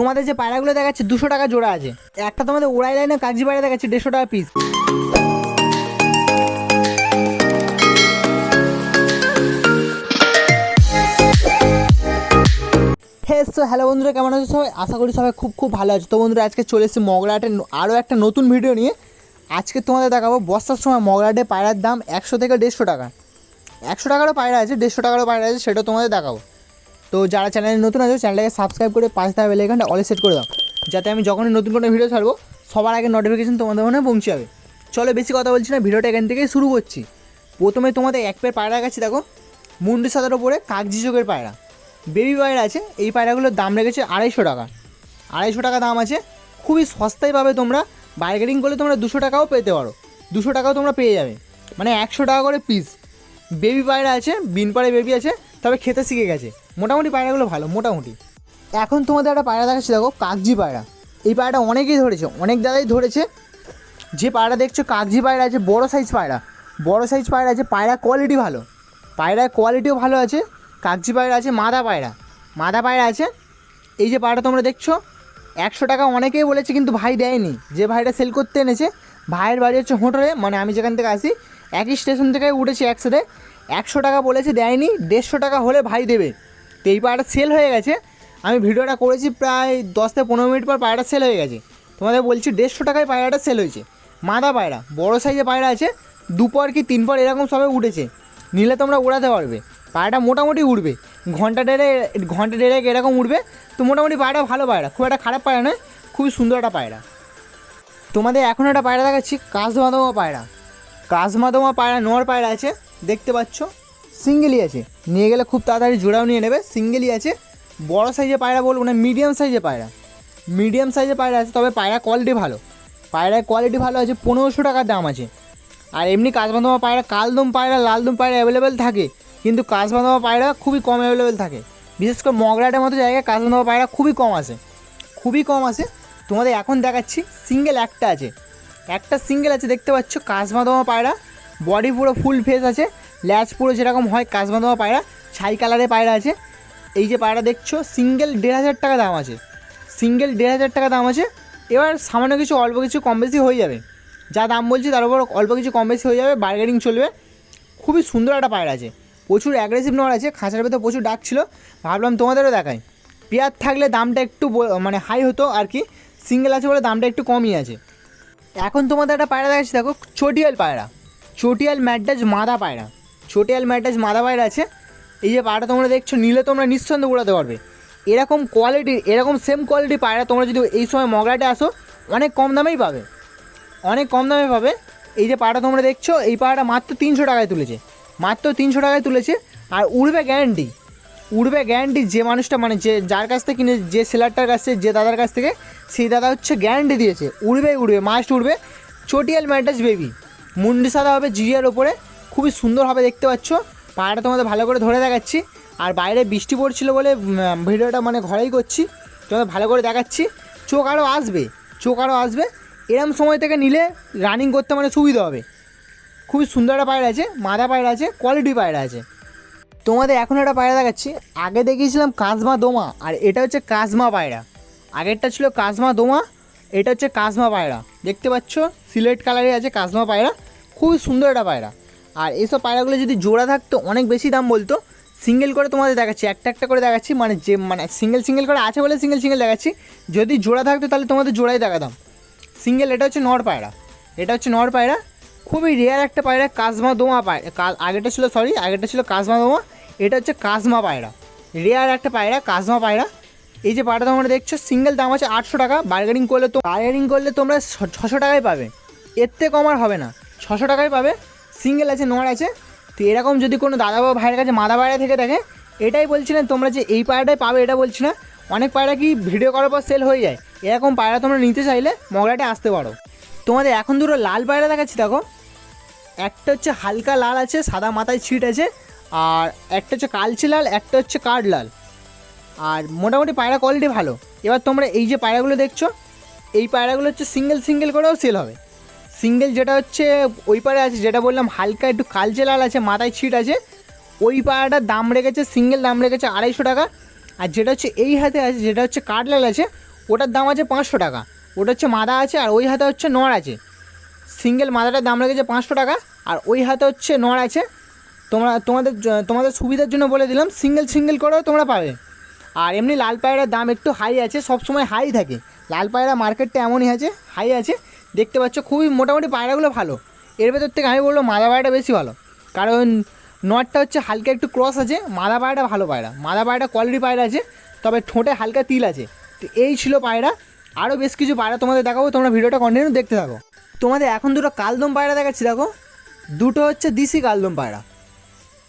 তোমাদের যে পায়রাগুলো দেখাচ্ছে, দুশো টাকা জোড়া আছে। একটা তোমাদের ওড়াই লাইনে কাগজি পায়রা দেখাচ্ছে, দেড়শো টাকা পিস সো হ্যালো বন্ধুরা, কেমন আছো সবাই? আশা করি সবাই খুব খুব ভালো আছে। তো বন্ধুরা, আজকে চলে এসেছি মগরাহাটের আরও একটা নতুন ভিডিও নিয়ে। আজকে তোমাদের দেখাবো বর্ষার সময় মগরাহাটে পায়রার দাম একশো থেকে দেড়শো টাকা। একশো টাকারও পায়রা আছে, দেড়শো টাকারও পায়রা আছে, সেটা তোমাদের দেখাবো। তো যারা চ্যানেলে নতুন আছে চ্যানেলটাকে সাবস্ক্রাইব করে পাঁচ থাকা বেলাইকানটা অলে সেট করে দাও, যাতে আমি যখনই নতুন কোনো ভিডিও ছাড়বো, সবার আগে নোটিফিকেশন তোমাদের মনে পৌঁছে যাবে। চলো বেশি কথা বলছি না, ভিডিওটা এখান থেকেই শুরু করছি। প্রথমে তোমাদের এক পেয়ার পায়রা গেছে দেখো। মুন্ডি সাদার ওপরে কাগজি চোখের পায়রা। বেবি পায়রা আছে, এই পায়রাগুলোর দাম রেখেছে আড়াইশো টাকা। আড়াইশো টাকা দাম আছে, খুবই সস্তায় পাবে তোমরা বার্গেনিং করলে তোমরা দুশো টাকাও পেতে পারো। দুশো টাকাও তোমরা পেয়ে যাবে। মানে একশো টাকা করে পিস বেবি পায়রা আছে বিন বেবি আছে তবে খেতে শিখে গেছে। মোটামুটি পায়রাগুলো ভালো, মোটামুটি। এখন তোমাদের একটা পায়রা দেখাচ্ছি, দেখো কাগজি পায়রা। এই পায়রাটা অনেকেই ধরেছে, অনেক দাদাই ধরেছে। যে পায়রা দেখছ কাগজি পায়রা আছে, বড় সাইজ পায়রা। বড় সাইজ পায়রা আছে পায়রা কোয়ালিটি ভালো। পায়রার কোয়ালিটিও ভালো আছে কাগজি পায়রা আছে, মাদা পায়রা। মাদা পায়রা আছে, এই যে পায়রা তোমরা দেখছ, একশো টাকা অনেকেই বলেছে, কিন্তু ভাই দেয়নি। যে ভাইটা সেল করতে এনেছে ভাইয়ের বাড়ি হচ্ছে হোটেলে মানে আমি যেখান থেকে আসি, একই স্টেশন থেকে উঠেছি একসাথে। একশো টাকা বলেছে, দেয়নি, দেড়শো টাকা হলে ভাই দেবে। তো এই পায়রাটা সেল হয়ে গেছে। আমি ভিডিওটা করেছি প্রায় দশ থেকে পনেরো মিনিট পর পায়রাটা সেল হয়ে গেছে। তোমাদের বলছি, দেড়শো টাকায় পায়রাটা সেল হয়েছে। মাদা পায়রা, বড় সাইজে পায়রা আছে দুপর কি তিন পর এরকম সবে উঠেছে। নিলে তোমরা উড়াতে পারবে। পায়রাটা মোটামুটি উঠবে ঘণ্টা দেড়ে ঘণ্টা দেড়েক এরকম উঠবে তো মোটামুটি পায়রা ভালো পায়রা, খুব একটা খারাপ পায়রা নয়, খুবই সুন্দর একটা পায়রা। তোমাদের এখন একটা পায়রা দেখাচ্ছি কাজমাদমা পায়রা। কাজমাদমা পায়রা নোয়ার পায়রা আছে, দেখতে পাচ্ছ? সিঙ্গেলই আছে। নিয়ে গেলে খুব তাড়াতাড়ি জোড়াও নিয়ে নেবে, সিঙ্গেলই আছে। বড় সাইজে পায়রা বলব না মিডিয়াম সাইজে পায়রা। মিডিয়াম সাইজে পায়রা আছে, তবে পায়রা কোয়ালিটি ভালো। পায়রার কোয়ালিটি ভালো আছে, পনেরোশো টাকার দাম আছে। আর এমনি কাজবাঁধমা পায়রা, কালদম পায়রা, লালদম পায়রা অ্যাভেলেবেল থাকে, কিন্তু কাজবাঁধমা পায়রা খুবই কম অ্যাভেলেবেল থাকে। বিশেষ করে মগরাটের মতো জায়গায় কাজবাঁধমা পায়রা খুবই কম আসে খুবই কম আসে তোমাদের এখন দেখাচ্ছি সিঙ্গেল একটা আছে। একটা সিঙ্গেল আছে, দেখতে পাচ্ছ কাজবাঁধমা পায়রা বডি পুরো ফুল ফেস আছে ল্যাচ পুরো যেরকম হয় কাজবাঁধমা পায়রা, ছাই কালারের পায়রা আছে। এই যে পায়রা দেখছ সিঙ্গেল দেড় হাজার টাকা দাম আছে। সিঙ্গেল দেড় হাজার টাকা দাম আছে। এবার সামান্য কিছু, অল্প কিছু কম বেশি হয়ে যাবে। যা দাম বলছি, তার উপর অল্প কিছু কম বেশি হয়ে যাবে বার্গেনিং চলবে। খুবই সুন্দর একটা পায়রা আছে। প্রচুর অ্যাগ্রেসিভ নড় আছে। খাঁচার ভেতর প্রচুর ডাক ছিল। ভাবলাম তোমাদেরও দেখাই। পেয়ার থাকলে দামটা একটু মানে হাই হতো আর কি। সিঙ্গেল আছে বলে দামটা একটু কমই আছে। এখন তোমাদের একটা পায়রা দেখাচ্ছি, দেখো, চটিয়াল পায়রা। চটিয়াল ম্যাডাজ মাদা পায়রা। চটিয়াল ম্যাডাজ মাদা পায়রা আছে। এই যে পায়রা তোমরা দেখছ, নিলে তোমরা নিঃসন্দেহে উড়াতে পারবে। এরকম কোয়ালিটি এরকম সেম কোয়ালিটি পায়রা তোমরা যদি এই সময় মগরাটে আসো, অনেক কম দামেই পাবে। অনেক কম দামে পাবে। এই যে পাড়া তোমরা দেখছ, এই পাড়াটা মাত্র তিনশো টাকায় তুলেছে। মাত্র তিনশো টাকায় তুলেছে, আর উড়বে গ্যারান্টি উড়বে গ্যারান্টি যে মানুষটা মানে যে, যার কাছ থেকে কিনে যে সেলারটার কাছ থেকে, যে দাদার কাছ থেকে, সেই দাদা হচ্ছে গ্যারান্টি দিয়েছে। উড়বে উড়বে মাস্ট উড়বে। চটিয়াল ম্যাটাস বেবি মুন্ডি সাদা হবে জিরিয়ার ওপরে খুবই সুন্দর হবে, দেখতে পাচ্ছ। পাড়াটা তোমাদের ভালো করে ধরে দেখাচ্ছি। আর বাইরে বৃষ্টি পড়ছিল বলে ভিডিওটা মানে ঘরেই করছি। তোমাদের ভালো করে দেখাচ্ছি। চোখ আরও আসবে, চোখ আরও আসবে। এরম সময় থেকে নিলে রানিং করতে মানে সুবিধা হবে। খুবই সুন্দর একটা পায়রা আছে, মাদা পায়রা আছে কোয়ালিটি পায়রা আছে। তোমাদের এখন একটা পায়রা দেখাচ্ছি। আগে দেখিয়েছিলাম কাজমা দোমা, আর এটা হচ্ছে কাজমা পায়রা। আগেরটা ছিল কাজমা দোমা, এটা হচ্ছে কাজমা পায়রা। দেখতে পাচ্ছ, সিলেট কালারে আছে কাজমা পায়রা, খুবই সুন্দর একটা পায়রা। আর এইসব পায়রাগুলো যদি জোড়া থাকতো, অনেক বেশি দাম বলতো। সিঙ্গেল করে তোমাদের দেখাচ্ছি, একটা একটা করে দেখাচ্ছি মানে যে মানে সিঙ্গেল সিঙ্গেল করে আছে বলে সিঙ্গেল সিঙ্গেল দেখাচ্ছি। যদি জোড়া থাকতো তাহলে তোমাদের জোড়াই দেখাতাম। সিঙ্গেল, এটা হচ্ছে নর পায়রা। এটা হচ্ছে নর পায়রা। খুবই রেয়ার একটা পায়রা কাজমা দোমা পায়রা আগেরটা ছিল সরি আগেরটা ছিল কাজমা দোমা, এটা হচ্ছে কাজমা পায়রা। রেয়ার একটা পায়রা, কাজমা পায়রা। এই যে পায়রা তোমরা দেখছ সিঙ্গেল দাম আছে আটশো টাকা বার্গেনিং করলে তো বার্গেনিং করলে তোমরা ছশো টাকায় পাবে। এর থেকে কম আর হবে না। ছশো টাকায় পাবে সিঙ্গেল আছে, নর আছে। তো এরকম যদি কোনো দাদা বা ভাইয়ের কাছে মাদা পায়রা থেকে দেখে, এটাই বলছি না তোমরা যে এই পায়রাটাই পাবে, এটা বলছি না। অনেক পায়রা কি ভিডিও করার পর সেল হয়ে যায়। এরকম পায়রা তোমরা নিতে চাইলে, মগরাটে আসতে পারো। তোমাদের এখন দুটো লাল পায়রা দেখাচ্ছি, দেখো। একটা হচ্ছে হালকা লাল আছে, সাদা মাথায় ছিট আছে, আর একটা হচ্ছে কালচে লাল, একটা হচ্ছে কাঠ লাল। আর মোটামুটি পায়রা কোয়ালিটি ভালো। এবার তোমরা এই যে পায়রাগুলো দেখছ, এই পায়রাগুলো হচ্ছে সিঙ্গেল সিঙ্গেল করেও সেল হবে। সিঙ্গেল যেটা হচ্ছে ওই পাড়ে আছে, যেটা বললাম হালকা একটু কালচে লাল আছে, মাথায় ছিট আছে, ওই পায়রাটার দাম রেখেছে সিঙ্গেল দাম রেখেছে আড়াইশো টাকা। আর যেটা হচ্ছে এই হাতে আছে, যেটা হচ্ছে কাঠ লাল আছে, ওটার দাম আছে পাঁচশো টাকা। ওটা হচ্ছে মাদা আছে, আর ওই হাতে হচ্ছে নড় আছে। সিঙ্গেল মাদাটার দাম লেগেছে পাঁচশো টাকা, আর ওই হাতে হচ্ছে নড় আছে। তোমরা, তোমাদের তোমাদের সুবিধার জন্য বলে দিলাম, সিঙ্গেল সিঙ্গেল করেও তোমরা পাবে। আর এমনি লাল পায়রার দাম একটু হাই আছে সব সময় হাই থাকে। লাল পায়রা মার্কেটটা এমনই আছে হাই আছে। দেখতে পাচ্ছ, খুবই মোটামুটি পায়রাগুলো ভালো। এর ভেতর থেকে আমি বলব মাদা পায়রাটা বেশি ভালো। কারণ নটটা হচ্ছে হালকা একটু ক্রস আছে, মাদা পায়রাটা ভালো পায়রা। মাদা পায়রাটা কোয়ালিটি পায়রা আছে, তবে ঠোঁটে হালকা তিল আছে। তো এই ছিল পায়রা। আরও বেশ কিছু পায়রা তোমাদের দেখাবো, তোমরা ভিডিওটা কন্টিনিউ দেখতে থাকো। তোমাদের এখন দুটো কালদম পায়রা দেখাচ্ছি, দেখো। দুটো হচ্ছে দিশি কালদম পায়রা।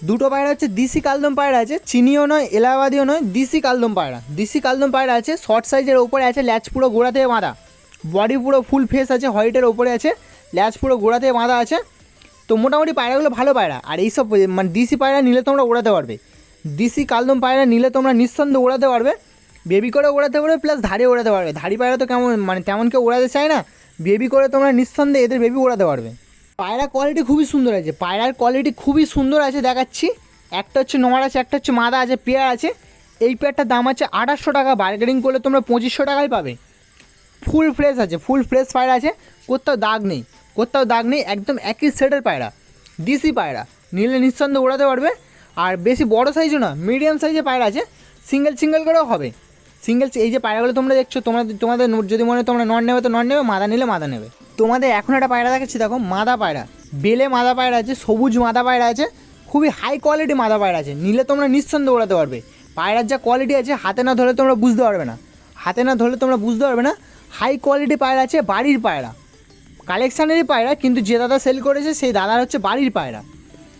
দুটো পায়রা হচ্ছে দিশি কালদম পায়রা আছে, চিনিও নয়, এলাহাবাদিও নয়, দিশি কালদম পায়রা। দিশি কালদম পায়রা আছে শর্ট সাইজের ওপরে আছে, ল্যাচ পুরো গোড়া থেকে বাঁধা। বডি পুরো ফুল ফেস আছে হোয়াইটের ওপরে আছে, ল্যাচ পুরো গোড়া থেকে বাঁধা আছে। তো মোটামুটি পায়রাগুলো ভালো পায়রা, আর এইসব মানে দিশি পায়রা নিলে তোমরা ওড়াতে পারবে। দিশি কালদম পায়রা নিলে তোমরা নিঃসন্দেহে ওড়াতে পারবে। বেবি করে ওড়াতে পারবে প্লাস ধারে ওড়াতে পারবে। ধাড়ি পায়রা তো কেমন মানে তেমন কেউ ওড়াতে চায় না। বেবি করে তোমরা নিঃসন্দেহে এদের বেবি ওড়াতে পারবে। পায়রা কোয়ালিটি খুবই সুন্দর আছে। পায়রার কোয়ালিটি খুবই সুন্দর আছে দেখাচ্ছি। একটা হচ্ছে নোয়ার আছে, একটা হচ্ছে মাদা আছে, পেয়ার আছে। এই পেয়ারটার দাম আছে আঠাশশো টাকা। বার্গেনিং করলে তোমরা পঁচিশশো টাকায় পাবে। ফুল ফ্রেশ আছে ফুল ফ্রেশ পায়রা আছে। কোথাও দাগ নেই, কোথাও দাগ নেই, একদম একই সেটের পায়রা। দিসি পায়রা, নিলে নিঃসন্দেহে ওড়াতে পারবে। আর বেশি বড় সাইজও না মিডিয়াম সাইজের পায়রা আছে। সিঙ্গেল সিঙ্গেল করেও হবে। সিঙ্গেল এই যে পায়রাগুলো তোমরা দেখছ তোমাদের তোমাদের যদি মনে তোমরা নন নেবে, তো নন নেবে, মাদা নিলে মাদা নেবে। তোমাদের এখন একটা পায়রা দেখাচ্ছি, দেখো, মাদা পায়রা। বেলে মাদা পায়রা আছে, সবুজ মাদা পায়রা আছে, খুবই হাই কোয়ালিটি মাদা পায়রা আছে। নিলে তোমরা নিঃসন্দেহে ওড়াতে পারবে। পায়রার যা কোয়ালিটি আছে, হাতে না ধরলে তোমরা বুঝতে পারবে না। হাতে না ধরলে তোমরা বুঝতে পারবে না হাই কোয়ালিটি পায়রা আছে, বাড়ির পায়রা। কালেকশানেরই পায়রা, কিন্তু যে দাদা সেল করেছে, সেই দাদার হচ্ছে বাড়ির পায়রা।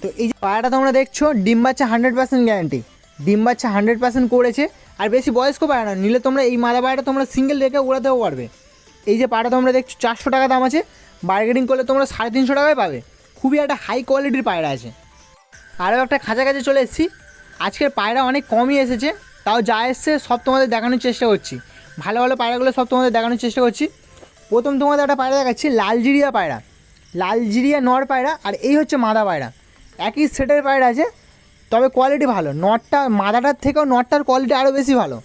তো এই যে পায়রাটা তোমরা দেখছ, ডিম বাচ্চা হান্ড্রেড পার্সেন্ট গ্যারান্টি ডিম বাচ্চা হান্ড্রেড পার্সেন্ট করেছে আর বেশি বয়স্ক পায়রা না, নিলে তোমরা এই মাদা পায়রাটা তোমরা সিঙ্গেল রেখে উড়াতেও পারবে। এই যে পায়রা তোমরা দেখছ, চারশো টাকা দাম আছে। বার্গেনিং করলে তোমরা সাড়ে তিনশো টাকায় পাবে। খুবই একটা হাই কোয়ালিটির পায়রা আছে। আরও একটা খাঁচা কাছে চলে এসেছি। আজকের পায়রা অনেক কমই এসেছে, তাও যা এসছে সব তোমাদের দেখানোর চেষ্টা করছি। ভালো ভালো পায়রাগুলো সব তোমাদের দেখানোর চেষ্টা করছি। প্রথম তোমাদের একটা পায়রা দেখাচ্ছি, লালজিরিয়া পায়রা। লালজিরিয়া নর পায়রা, আর এই হচ্ছে মাদা পায়রা। একই সেটের পায়রা আছে তবে কোয়ালিটি ভালো। নটটা মাদাটার থেকেও নটটার কোয়ালিটি আরও বেশি ভালো।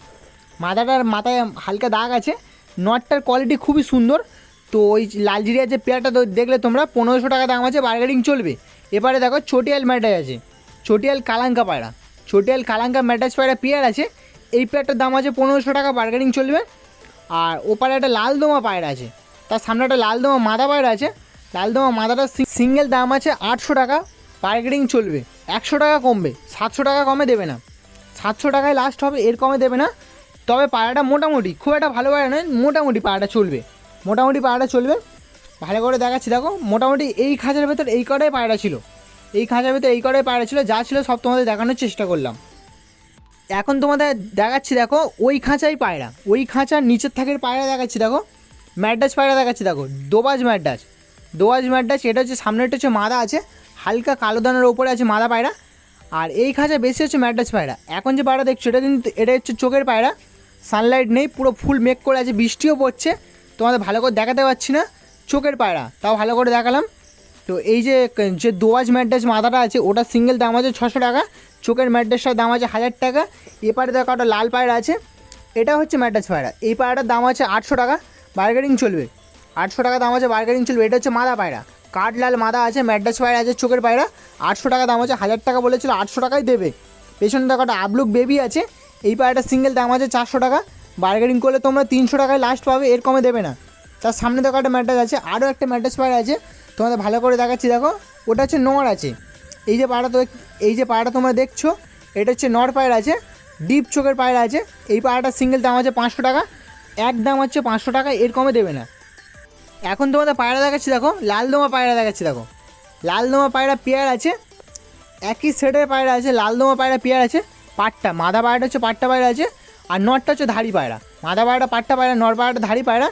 মাদাটার মাথায় হালকা দাগ আছে নটটার কোয়ালিটি খুবই সুন্দর। তো ওই লালজিরিয়ার যে পেয়ারটা দেখলে তোমরা, পনেরোশো টাকা দাম আছে বার্গেনিং চলবে। এবারে দেখো চটিয়াল ম্যাটাজ আছে। চটিয়াল কালাঙ্কা পায়রা। চটিয়াল কালাঙ্কা ম্যাটাজ পায়রা পেয়ার আছে। এই পেয়ারটার দাম আছে পনেরোশো টাকা বার্গেনিং চলবে। আর ওপারে একটা লাল দোমা পায়রা আছে। তার সামনে একটা লাল দোমা মাদা পায়রা আছে। লাল দোমা মাদাটা সিঙ্গেল দাম আছে আটশো টাকা বার্গেনিং চলবে। একশো টাকা কমবে, সাতশো টাকা কমে দেবে না। সাতশো টাকায় লাস্ট হবে, এর কমে দেবে না। তবে পায়রাটা মোটামুটি, খুব একটা ভালো পায়রা নয়, মোটামুটি পায়রাটা চলবে। মোটামুটি পায়রাটা চলবে। ভালো করে দেখাচ্ছি, দেখো, মোটামুটি এই খাঁচার ভেতর এই কটাই পায়রা ছিল। এই খাঁচার ভেতর এই কটাই পায়রা ছিল, যা ছিল সব তোমাদের দেখানোর চেষ্টা করলাম। এখন তোমাদের দেখাচ্ছি, দেখো, ওই খাঁচাই পায়রা। ওই খাঁচার নিচের থাকের পায়রা দেখাচ্ছি, দেখো। ম্যাডাস পায়রা দেখাচ্ছি, দেখো, দোবাজ ম্যাডাস দোবাজ ম্যাডাস এটা হচ্ছে সামনেটা হচ্ছে মাদা আছে। হালকা কালো দানার ওপরে আছে মাদা পায়রা, আর এই খাঁচা বেশি হচ্ছে ম্যাডাস পায়রা। এখন যে পায়রা দেখছ, এটা কিন্তু এটা হচ্ছে চোখের পায়রা। সানলাইট নেই, পুরো ফুল মেক করে আছে, বৃষ্টিও পড়ছে। তোমাদের ভালো করে দেখাতে পারছি না, চোখের পায়রা, তাও ভালো করে দেখালাম। তো এই যে যে দোয়াজ ম্যাড্রাস মাথাটা আছে, ওটা সিঙ্গেল দাম আছে ছশো টাকা, চোখের ম্যাড্রাসটার দাম আছে হাজার টাকা। এপারে দেখো একটা লাল পায়রা আছে, এটা হচ্ছে ম্যাড্রাস পায়রা। এই পায়রাটার দাম আছে আটশো টাকা বার্গেনিং চলবে। আটশো টাকা দাম আছে বার্গেনিং চলবে, এটা হচ্ছে মাদা পায়রা। কাঠ লাল মাদা আছে, ম্যাড্রাস পায়রা আছে, চোখের পায়রা। আটশো টাকা দাম আছে হাজার টাকা বলেছিল, আটশো টাকাই দেবে। পেছনে দেখো একটা আবলুক বেবি আছে, এই পায়রাটা সিঙ্গেল দাম আছে চারশো টাকা। বার্গেনিং করলে তোমরা তিনশো টাকায় লাস্ট পাবে, এর কমে দেবে না। তার সামনে দেখো একটা ম্যাট্রাস আছে আরও একটা ম্যাট্রাস পায়রা আছে, তোমাদের ভালো করে দেখাচ্ছি, দেখো। ওটা হচ্ছে নর আছে। এই যে পায়রা তো এই যে পায়রাটা তোমরা দেখছ, এটা হচ্ছে নর পায়রা আছে ডিপ চোখের পায়রা আছে। এই পায়রাটা সিঙ্গেল দাম আছে পাঁচশো টাকা, এক দাম হচ্ছে পাঁচশো টাকা, এর কমে দেবে না। এখন তোমাদের পায়রা দেখাচ্ছি, দেখো। লাল দোমা পায়রা দেখাচ্ছি, দেখো। লালদোমা পায়রা পেয়ার আছে। একই সেটের পায়রা আছে লালদোমা পায়রা পেয়ার আছে, পাট্টা। মাদা পায়রাটা হচ্ছে পাট্টা পায়রা আছে, আর নটটা হচ্ছে ধাড়ি পায়রা। মাদা পায়রাটা পাট্টা পায়রা নর পায়রাটা ধাড়ি পায়রা।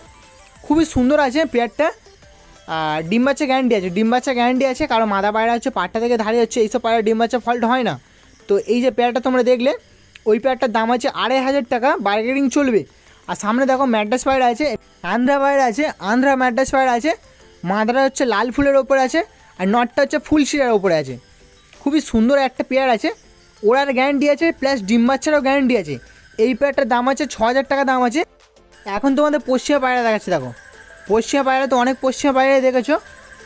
খুবই সুন্দর আছে পেয়ারটা। আর ডিম বাচ্চা গ্যারান্টি আছে। ডিম বাচ্চা গ্যারান্টি আছে, কারণ মাদা পায়রা হচ্ছে পাট্টা থেকে ধারে হচ্ছে, এইসব পায়রা ডিম বাচ্চা ফল্ট হয় না। তো এই যে পেয়ারটা তোমরা দেখলে, ওই পেয়ারটার দাম আছে আড়াই হাজার টাকা বার্গেনিং চলবে। আর সামনে দেখো ম্যাড্রাস পায়রা আছে, আন্ধ্রা পায়রা আছে, আন্ধ্রা ম্যাড্রাস পায়রা আছে মাদাটা হচ্ছে লাল ফুলের ওপরে আছে আর নটটা হচ্ছে ফুল শিরার ওপরে আছে। খুবই সুন্দর একটা পেয়ার আছে, ওরার গ্যারান্টি আছে প্লাস ডিম বাচ্চারও গ্যারান্টি আছে। এই পেয়ারটার দাম আছে ছ হাজার টাকা দাম আছে। এখন তোমাদের পশ্চিমা পায়রা দেখাচ্ছে, দেখো। পশ্চিমা পায়রা তো অনেক পশ্চিমা পায়রা দেখেছ।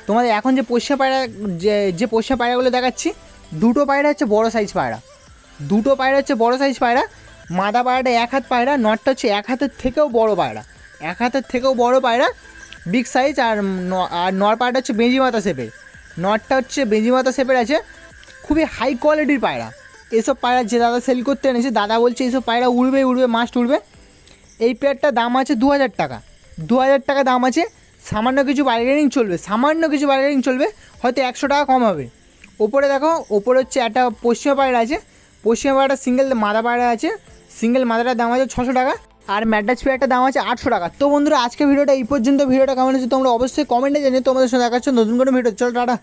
তোমাদের এখন যে পশ্চিমা পায়রা যে যে পশ্চিমা পায়রাগুলো দেখাচ্ছি, দুটো পায়রা হচ্ছে বড় সাইজ পায়রা দুটো পায়রা হচ্ছে বড় সাইজ পায়রা মাদা পায়রাটা এক হাত পায়রা, নটটা হচ্ছে এক হাতের থেকেও বড় পায়রা। এক হাতের থেকেও বড় পায়রা বিগ সাইজ আর আর নর পায়রাটা হচ্ছে বেঞ্জি মাথা শেপের। নটটা হচ্ছে বেঞ্জি মাথা শেপের আছে, খুবই হাই কোয়ালিটির পায়রা। এসব পায়রা যে দাদা সেল করতে এনেছে, দাদা বলছে এইসব পায়রা উড়বে উড়বে মাস্ট উড়বে। এই পেয়ারটার দাম আছে দু হাজার টাকা। দু হাজার টাকা দাম আছে, সামান্য কিছু বার্গেনিং চলবে, সামান্য কিছু বার্গেনিং চলবে, হয়তো একশো টাকা কম হবে। ওপরে দেখো, ওপরে হচ্ছে একটা পশ্চিমা পায়রা আছে পশ্চিমা সিঙ্গেল মাদা পায়রা আছে। সিঙ্গেল মাদাটার দাম আছে ছশো টাকা আর ম্যাডাস পেয়ারটার দাম আছে আটশো টাকা। তো বন্ধুরা আজকে ভিডিওটা এই পর্যন্ত। ভিডিওটা কেমন হচ্ছে তোমরা অবশ্যই কমেন্টে জানিয়ে তোমাদের সাথে দেখাচ্ছ নতুন কোনো ভিডিও চল, টাটা।